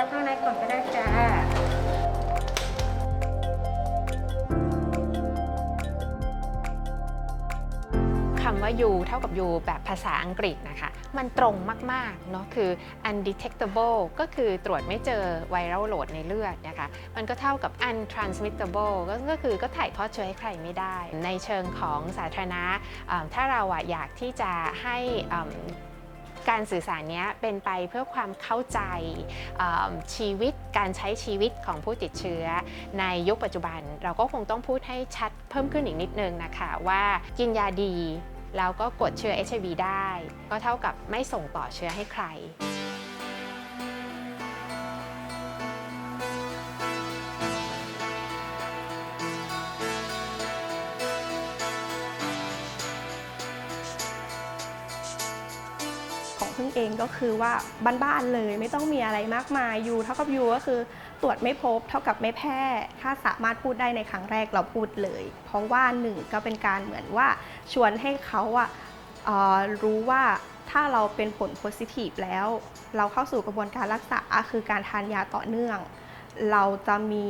เข้าข้างในก่อนก็ได้จ้าคำว่า you เท่ากับ you แบบภาษาอังกฤษนะคะ มันตรงมากๆเนาะคือ undetectable ก็คือตรวจไม่เจอไวรัลโหลดในเลือดนะคะ มันก็เท่ากับ untransmittable ก็คือก็ถ่ายทอดเชื้อให้ใครไม่ได้ ในเชิงของสาธารณะถ้าเราอยากที่จะให้ การสื่อสารนี้เป็นไปเพื่อความเข้าใจชีวิตการใช้ชีวิตของผู้ติดเชื้อ ในยุคปัจจุบันเราก็คงต้องพูดให้ชัดเพิ่มขึ้นอีกนิดนึงนะคะว่ากินยาดีแล้วก็กดเชื้อ HIV ได้ ก็เท่ากับไม่ส่งต่อเชื้อให้ใคร พึ่งเองก็คือว่าบ้านๆเลยไม่ต้องมีอะไรมากมายยูเท่ากับยูก็คือตรวจไม่พบเท่ากับไม่แพร่ถ้าสามารถพูดได้ในครั้งแรกเราพูดเลย เพราะว่าหนึ่งก็เป็นการเหมือนว่าชวนให้เขาอะรู้ว่าถ้าเราเป็นผลโพซิทีฟแล้ว เราเข้าสู่กระบวนการรักษาคือการทานยาต่อเนื่อง เราจะมี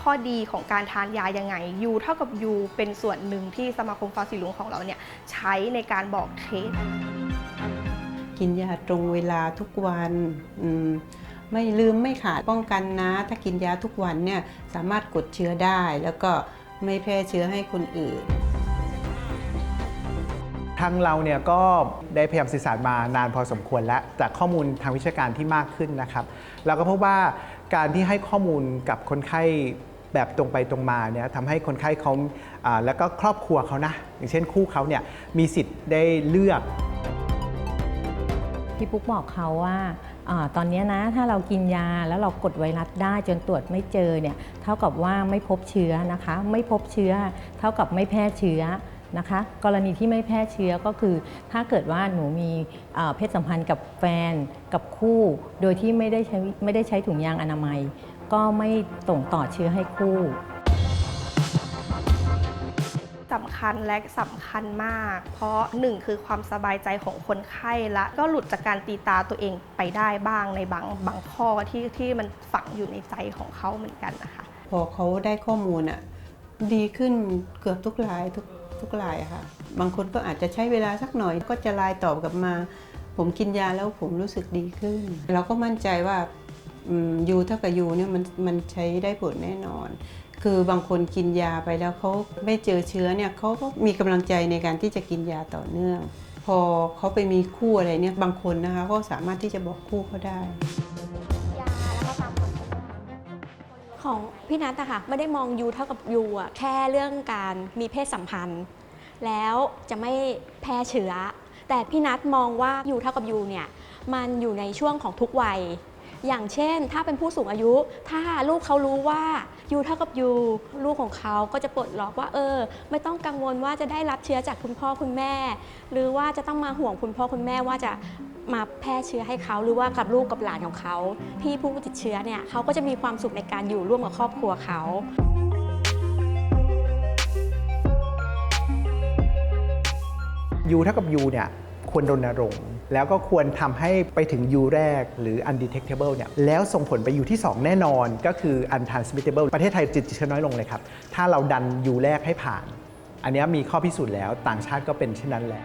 ข้อดีของการทานยายังไงยูเท่ากับยูเป็นส่วนหนึ่งที่สมาคมฟาสิลุงของเราเนี่ยใช้ในการบอกเคส กินยาตรงเวลาทุกวันไม่ลืมไม่ขาดป้องกันนะ ถ้ากินยาทุกวันเนี่ยสามารถกดเชื้อได้ แล้วก็ไม่แพร่เชื้อให้คนอื่นทางเราเนี่ยก็ได้พยายามสื่อสารมานานพอสมควรแล้วจากข้อมูลทางวิชาการที่มากขึ้นนะครับ เราก็พบว่าการที่ให้ข้อมูลกับคนไข้แบบตรงไปตรงมาเนี่ยทำให้คนไข้เขาแล้วก็ครอบครัวเขานะ อย่างเช่นคู่เขาเนี่ยมีสิทธิ์ได้เลือก พี่ปุ๊กบอกเขาว่าอาตอนนี้นะถ้าเรากินยาแล้วเรากดไวรัสได้จนตรวจไม่เจอเนี่ยเท่ากับว่าไม่พบเชื้อนะคะ ไม่พบเชื้อ เท่ากับไม่แพร่เชื้อนะคะกรณีที่ไม่แพร่เชื้อก็คือถ้าเกิดว่าหนูมีเพศสัมพันธ์กับแฟนกับคู่ โดยที่ไม่ได้ใช้ไม่ได้ใช้ถุงยางอนามัย ก็ไม่ส่งต่อเชื้อให้คู่ สำคัญและสำคัญมาก เพราะหนึ่งคือความสบายใจของคนไข้และก็หลุดจากการตีตาตัวเองไปได้บ้างในบางบางข้อที่ที่มันฝังอยู่ในใจของเขาเหมือนกันนะคะ พอเขาได้ข้อมูลอะดีขึ้นเกือบทุกรายทุกทุกรายค่ะ บางคนก็อาจจะใช้เวลาสักหน่อยก็จะไลน์ตอบกลับมา ผมกินยาแล้วผมรู้สึกดีขึ้น เราก็มั่นใจว่ายูเท่ากับยูเนี่ยมันมันใช้ได้ผลแน่นอน คือบางคนกินยาไปแล้วเขาไม่เจอเชื้อเนี่ยเขาก็มีกำลังใจในการที่จะกินยาต่อเนื่อง พอเขาไปมีคู่อะไรเนี่ยบางคนนะคะก็สามารถที่จะบอกคู่เขาได้ของพี่นัทอะค่ะไม่ได้มองยูเท่ากับยูอะแค่เรื่องการมีเพศสัมพันธ์ แล้วจะไม่แพร่เชื้อ แต่พี่นัทมองว่ายูเท่ากับยูเนี่ยมันอยู่ในช่วงของทุกวัย อย่างเช่น ถ้าเป็นผู้สูงอายุ ถ้าลูกเขารู้ว่ายูเท่ากับยูลูกของเขาก็จะปลดล็อกว่าเออ ไม่ต้องกังวลว่าจะได้รับเชื้อจากคุณพ่อคุณแม่ หรือว่าจะต้องมาห่วงคุณพ่อคุณแม่ว่าจะมาแพร่เชื้อให้เขาหรือว่ากับลูกกับหลานของเขาพี่ผู้ติดเชื้อเนี่ยเขาก็จะมีความสุขในการอยู่ร่วมกับครอบครัวเขายูเท่ากับยูเนี่ยควรรณรงค์ แล้วก็ควรทำให้ไปถึงยูแรกหรือ undetectable เนี่ยแล้วส่งผลไปยูที่ 2 แน่นอนก็คือ untransmittable ประเทศไทยติดเชื้อน้อยลงเลยครับ ถ้าเราดันยูแรกให้ผ่าน อันเนี้ยมีข้อพิสูจน์แล้วต่างชาติก็เป็นเช่นนั้นแหละ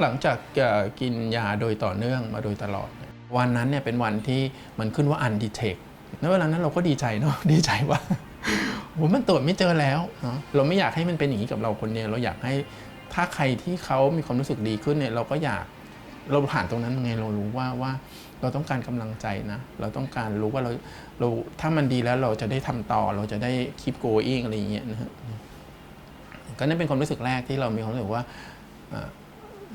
หลังจากกินยาโดยต่อเนื่องมาโดยตลอด วันนั้นเนี่ยเป็นวันที่มันขึ้นว่า undetect ในเวลานั้นเราก็ดีใจเนาะดีใจว่า โหมันตรวจไม่เจอแล้วเนาะเราไม่อยากให้มันเป็นอย่างนี้กับเราคนเดียวเราอยากให้ถ้าใครที่เขามีความรู้สึกดีขึ้นเนี่ยเราก็อยากเราผ่านตรงนั้นไงเรารู้ว่าว่าเราต้องการกำลังใจนะ เราต้องการรู้ว่าเราเราถ้ามันดีแล้วเราจะได้ทำต่อเราจะได้ keep going อะไรอย่างเงี้ยนะฮะก็นั่นเป็นความรู้สึกแรกที่เรามีความรู้สึกว่า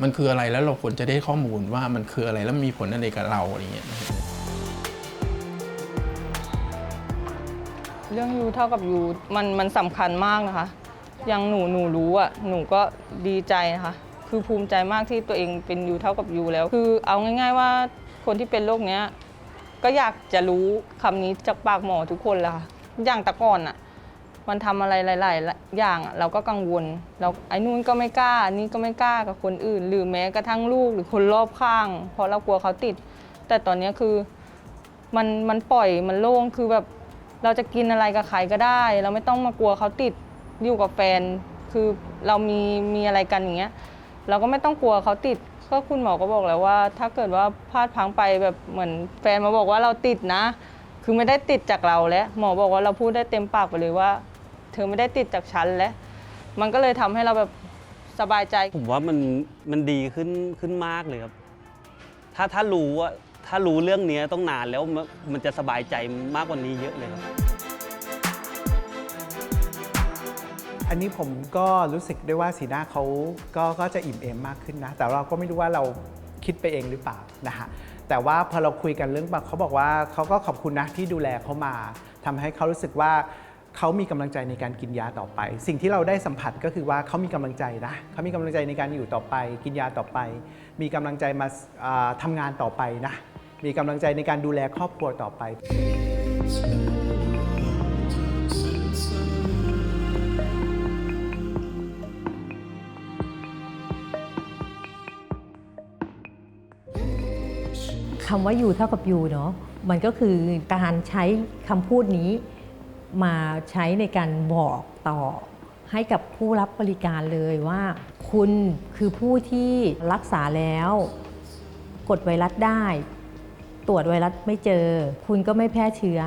มันคืออะไรแล้วเราควรจะได้ข้อมูลว่ามันคืออะไรแล้วมีผลอะไรกับเราอะไรเงี้ยนะครับ เรื่องยูเท่ากับยูมันมันสำคัญมากนะคะ อย่างหนูหนูรู้อะหนูก็ดีใจนะคะ คือภูมิใจมากที่ตัวเองเป็นยูเท่ากับยูแล้ว คือเอาง่าย ๆ ว่าคนที่เป็นโรคเนี้ยก็อยากจะรู้คำนี้จากปากหมอทุกคนแหละค่ะอย่างแต่ก่อนอะมันทำอะไรหลาย ๆ อย่างอะเราก็กังวลเราไอ้นู่นก็ไม่กล้าอันนี้ก็ไม่กล้ากับคนอื่น หรือแม้กระทั่งลูกหรือคนรอบข้าง เพราะเรากลัวเขาติด แต่ตอนเนี้ยคือมันมันปล่อยมันโล่งคือแบบ เราจะกินอะไรกับใครก็ได้ เราไม่ต้องมากลัวเขาติดอยู่กับแฟน คือเรามีมีอะไรกันอย่างเงี้ย เราก็ไม่ต้องกลัวเขาติด ก็คุณหมอก็บอกแล้วว่า ถ้าเกิดว่าพลาดพลังไปแบบเหมือนแฟนมาบอกว่าเราติดนะ คือไม่ได้ติดจากเราแล้วหมอบอกว่าเราพูดได้เต็มปากไปเลยว่า เธอไม่ได้ติดจากฉันแล้วมันก็เลยทำให้เราแบบสบายใจ ผมว่ามันมันดีขึ้นขึ้นมากเลยครับ ถ้าถ้ารู้ว่า ถ้ารู้เรื่องเนี้ยต้องนานแล้วมันจะสบายใจมากกว่านี้เยอะเลยครับอันนี้ผมก็รู้สึกได้ว่าสีหน้าเขาก็ก็จะอิ่มเอมมากขึ้นนะ แต่เราก็ไม่รู้ว่าเราคิดไปเองหรือเปล่านะฮะแต่ว่าพอเราคุยกันเรื่องเขาบอกว่าเขาก็ขอบคุณนะที่ดูแลเขามาทำให้เขารู้สึกว่าเขามีกำลังใจในการกินยาต่อไป สิ่งที่เราได้สัมผัสก็คือว่าเขามีกำลังใจนะเขามีกำลังใจในการอยู่ต่อไป กินยาต่อไป มีกำลังใจมาทำางานต่อไปนะ มีกำลังใจในการดูแลครอบครัวต่อไป คำว่าอยู่เท่ากับอยู่เนาะมันก็คือการใช้คำพูดนี้มาใช้ในการบอกต่อให้กับผู้รับบริการเลยว่า คุณคือผู้ที่รักษาแล้ว กดไวรัสได้ ตรวจไวรัสไม่เจอ คุณก็ไม่แพร่เชื้อ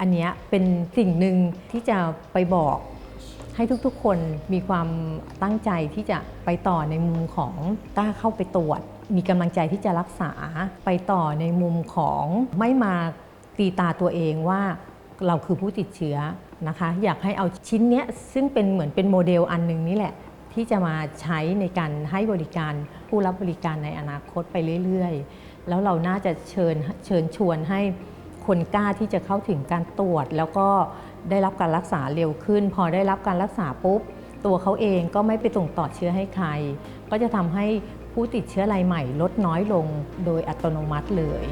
อันนี้เป็นสิ่งหนึ่งที่จะไปบอกให้ทุกๆ คนมีความตั้งใจที่จะไปต่อในมุมของกล้าเข้าไปตรวจ มีกำลังใจที่จะรักษาไปต่อในมุมของไม่มาตีตาตัวเองว่าเราคือผู้ติดเชื้อนะคะ อยากให้เอาชิ้นเนี้ยซึ่งเป็นเหมือนเป็นโมเดลอันหนึงนี่แหละ ที่จะมาใช้ในการให้บริการผู้รับบริการในอนาคตไปเรื่อย ๆ แล้วเราน่าจะเชิญเชิญชวนให้คนกล้าที่จะเข้าถึงการตรวจ แล้วก็ได้รับการรักษาเร็วขึ้น พอได้รับการรักษาปุ๊บ ตัวเขาเองก็ไม่ไปส่งต่อเชื้อให้ใคร ก็จะทำให้ผู้ติดเชื้อรายใหม่ลดน้อยลงโดยอัตโนมัติเลย